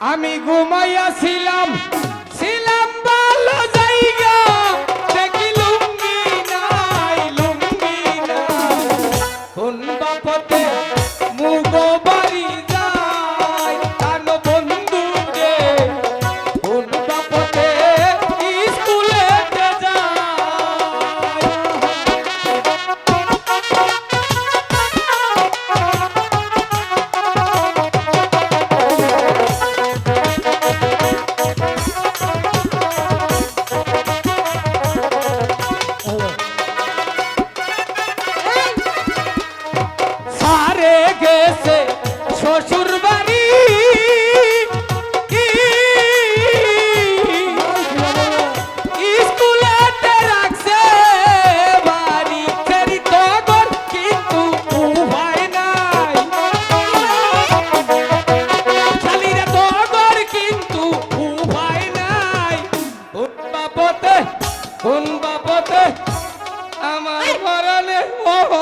আমি ঘুমাইয়াছিলাম ছিলাম কিন্তু উপায় নাই। কোন বাপতে আমার পরনে মোহন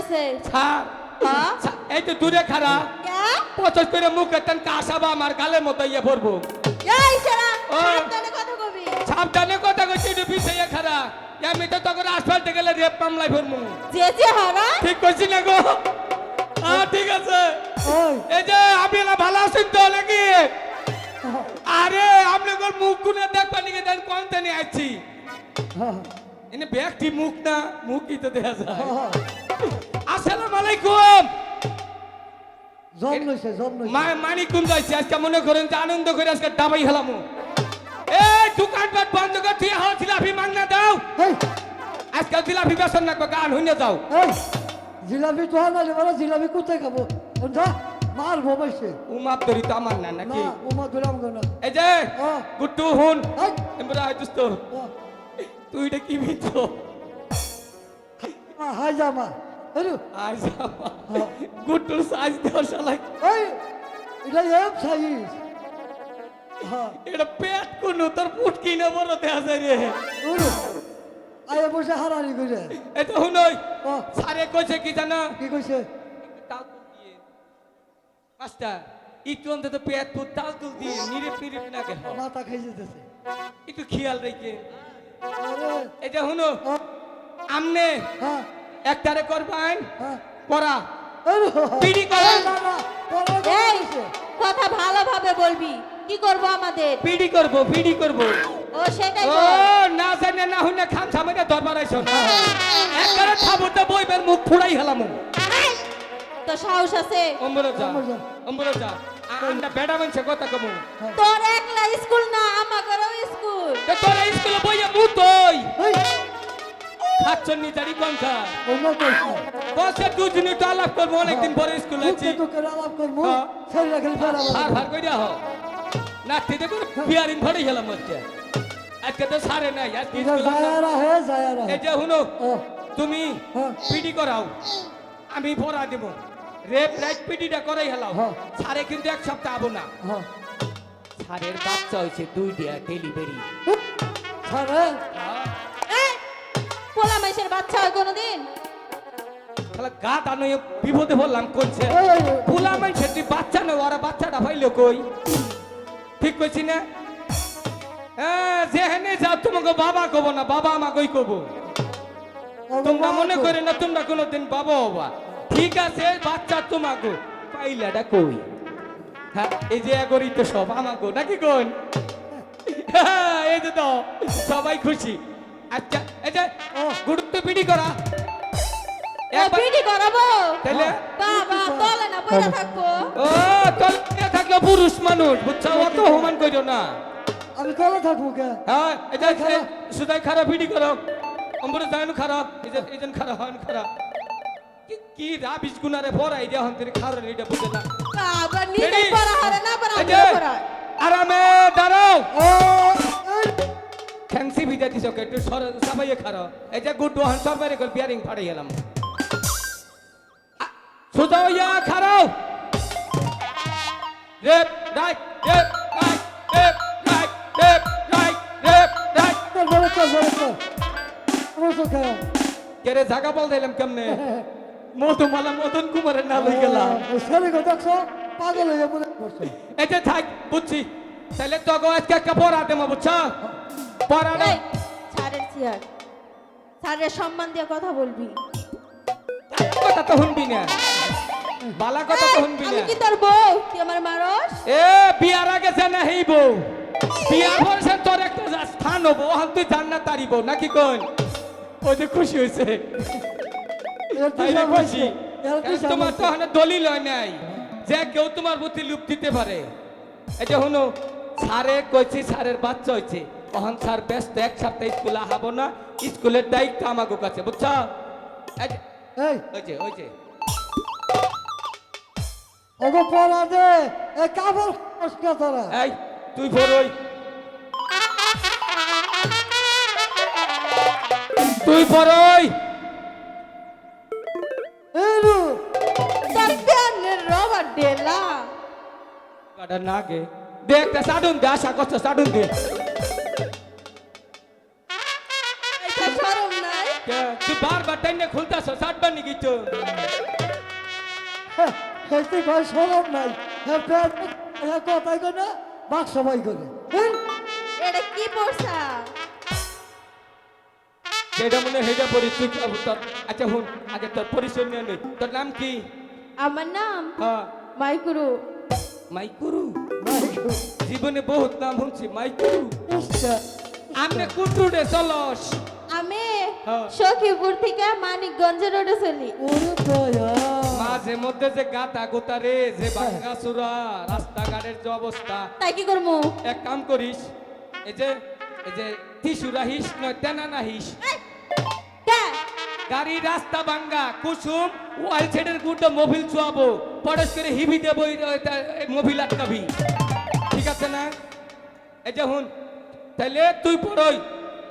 স্যার এখানে গেছে ছাড় হ্যাঁ? ছা- এই তো দূরে খারা কে? পঁচাশ করে মুখে তেন কাসাবা আমার গালের মতো ইয়ে পড়ব এই সারা সাবধানে কথা কবি। সাবধানে কথা কইছি একটু পিছিয়ে খারা আমি তো তখন আসফাল্টে গেলে রেপ মামলায় ভরবো। যে যে হারা। ঠিক করছি না গো। হ্যাঁ ঠিক আছে। এই যে আপনি ভালো আছেন তো নাকি? আরে আপনি কোন মুখ গুনে দেখবা নাকি? দেন কোন তেনে আছি এনে ব্যক্তি মুখ না মুখই তো দেখা যায়। আসসালামু আলাইকুম। জম মানিকুম যাইছি আজকে মনে করেন যে আনন্দ করে আজকে ডাবাই হেলামু। এই দোকানপাট বন্ধ করে তুই হাও জিলাপি মাংনা দাও। আজকে জিলাপি বেসন না গান হইনে যাও। জিলাপি তো আনালে বলো জিলাপি কোথায় খাব? যা মার ভবাইছে উমাপ ধরি তো আমার না না নাকি ওমা দিলাম কেন এই যে। গুট্টু হুন। এমরা দোস্ত তুই এটা কি মিছ হাই যা আরে! আজ গুট্টুর সাইজ দেওয়া শালাই এই এটা এম সাইজ হ্যাঁ। এটা পেট কোন তোর ফুট কিনে বড় দেখা যায় রে। আয় বসে হারানি কইরে এটা হুনই সারে কইছে কি জানা? কি কইছে? তাল দিয়ে। মাস্টার একটু অন্তত পেট ফুট তাল তুল দিয়ে নিরে ফিরে না গে মাথা খাই যেতেছে একটু খেয়াল রেখে। এটা হুনো আমনে হ্যাঁ। একটারে করবেন? হ্যাঁ। পড়া। করেন। এই কথা ভালোভাবে বলবি। কি করব আমাদের? পিড়ি করব পিড়ি করব। ও সেটাই ও না জানে না হুনে খাম সামনে দরবার আইছো একবারে ঠাবুতে বইবের মুখ ফুড়াই হেলামু। তো সাহস আছে? অম্বরে যা। অম্বরে বেড়া মানছে কথা কমু। তোর একলা স্কুল না আমাদেরও স্কুল। তো তোরা স্কুলে বইয়া এই খাচ্ছন নি জারি কোন খা অন্য কইছে বসে দুজনে তো আলাপ করব অনেকদিন পরে স্কুলে আছি। তো করে আলাপ করব। হ্যাঁ। শরীর রাখলে ফেরা হার হার কইরা হ। নাচতে দেবো বিয়ারিন ভরে গেলাম আজকে। আজকে তো সারে নাই আজকে হে এই যে হুনো তুমি হ্যাঁ। পিডি করাও। আমি পড়া দেব। রেপ রাইট পিডিটা করাই হেলাও। হ্যাঁ। সারে কিন্তু এক সপ্তাহ আবো না। হ্যাঁ। সারের বাচ্চা হয়েছে দুই দিয়া ডেলিভারি এই পোলা মাইসের বাচ্চা হয় কোনোদিন? তাহলে গা টানো বিপদে বললাম এই, এই, এই। তুই বাচ্চা নয় ওরা বাচ্চাটা পাইলো কই? ঠিক কইছি না? যেখানে যাও তোমাকে বাবা কব না বাবা আমাকেই কব। তোমরা মনে করে না তোমরা কোনোদিন বাবা হবা। ঠিক আছে বাচ্চা তোমাকে। পাইলাটা কই? হ্যাঁ এই যে এগরি তো সব আমাকে নাকি কোন? হ্যাঁ, এই যে তো সবাই খুশি। আচ্ছা এই যে গুরুত্ব পিডি করা। ও করাবো? তাইলে বাবা তলে না পড়ে থাকব। ও তলে থাকল পুরুষ মানুষ বুঝছ? অত অপমান কইরো না। আমি কলে থাকব কে? হ্যাঁ এটা সুদাই খারাপ ভিডি করো। অম্বরে জানো খারাপ এই এজন এজন খারাপ হন খারাপ। কি- কি রাবিস গুনারে পড়াই দিয়া হন তেরে খারাপ এটা বুঝে না। বাবা নিজে পড়া হারে না পড়া এই পড়া আরামে দাঁড়াও। ও খ্যাংসি ভিজা দিছ একটু সবাই খারাপ এই যে গুড হন সবাই কল বিয়ারিং ফাড়াই গেলাম সুদা হইয়া খারাও left right left right left right left right left right. চল বলে চল বলে চল। আমার তো কেরে জাগা বল দিলাম কেমনে? মধুমালা মদন কুমারের না লই গেলাম ওই ছেলেকে দেখছ? পাগল হয়ে মনে করছে এটা থাক বুঝছি। তাহলে তোকে আজকে একটা পড়া দেবো বুঝছ? এই স্যারের চেয়ার। স্যারের সম্মান দিয়ে কথা বলবি। কথা তো শুনবি না। বালা কথা তো শুনবি না। কি তোর বউ? তুই আমার মারস? এ বিয়ার আগে যে না হইব বিয়ার পরে তোর একটা স্থান হব ওখান তুই জান্নাত তারিব নাকি কোন? ওই যে খুশি হয়েছে। খুশি। তোমার তো। ওখানে দলিল হয় নাই। যে কেউ তোমার প্রতি লুপ দিতে পারে। এই যে শুনো স্যারে কইছি স্যারের বাচ্চা হয়েছে ওখান স্যার ব্যস্ত এক সপ্তাহ স্কুলে আহাবো না। স্কুলের দায়িত্ব আমাকে কাছে বুঝছ? এই যে- ওই যে ওই যে। ওগো পড়া দে এ কাবল তোরা? এই তুই বড়ই তুই বড়ই এই রু তোর প্যানের রবার ডেলা কাটা না গে। দে একটা সাডুন দে আশা করছ সাডুন দে। খুলতাছ সাটবার নি গিয়েছো হেলতে ভাই সরম নাই। হ্যাঁ হ্যাঁ কথাই করে বাক্স সবাই করে। হ্যাঁ এটা কি পড়ছা? যেটা মনে হেটা পড়ি তুই আচ্ছা হুন আগে তোর পরিচয় নিয়ে নেই তোর নাম কি? আমার নাম হ্যাঁ। মাইকুরু। মাইকুরু? জীবনে বহুত নাম শুনছি মাইকুরু। আমনে কুটুরে চলস হ্যাঁ। সখীপুর থেকে মানিকগঞ্জ রোডে চলি। মাঝে মধ্যে যে গাতা গোতা রে যে ভাঙ্গা চূড়া রাস্তাঘাটের যে অবস্থা। তাই কি করব এক কাম করিস এই যে এই যে টিসু রাহিস নয় তেনা নাহিস। কে? গাড়ি রাস্তা ভাঙ্গা কুসুম ওয়াল ছেড়ের গুটো মোবিল চুয়াবো পরশ করে হিবি দেবো মোবিল আটকাবি। ঠিক আছে না? এই যে হুন তাহলে তুই পড়ই।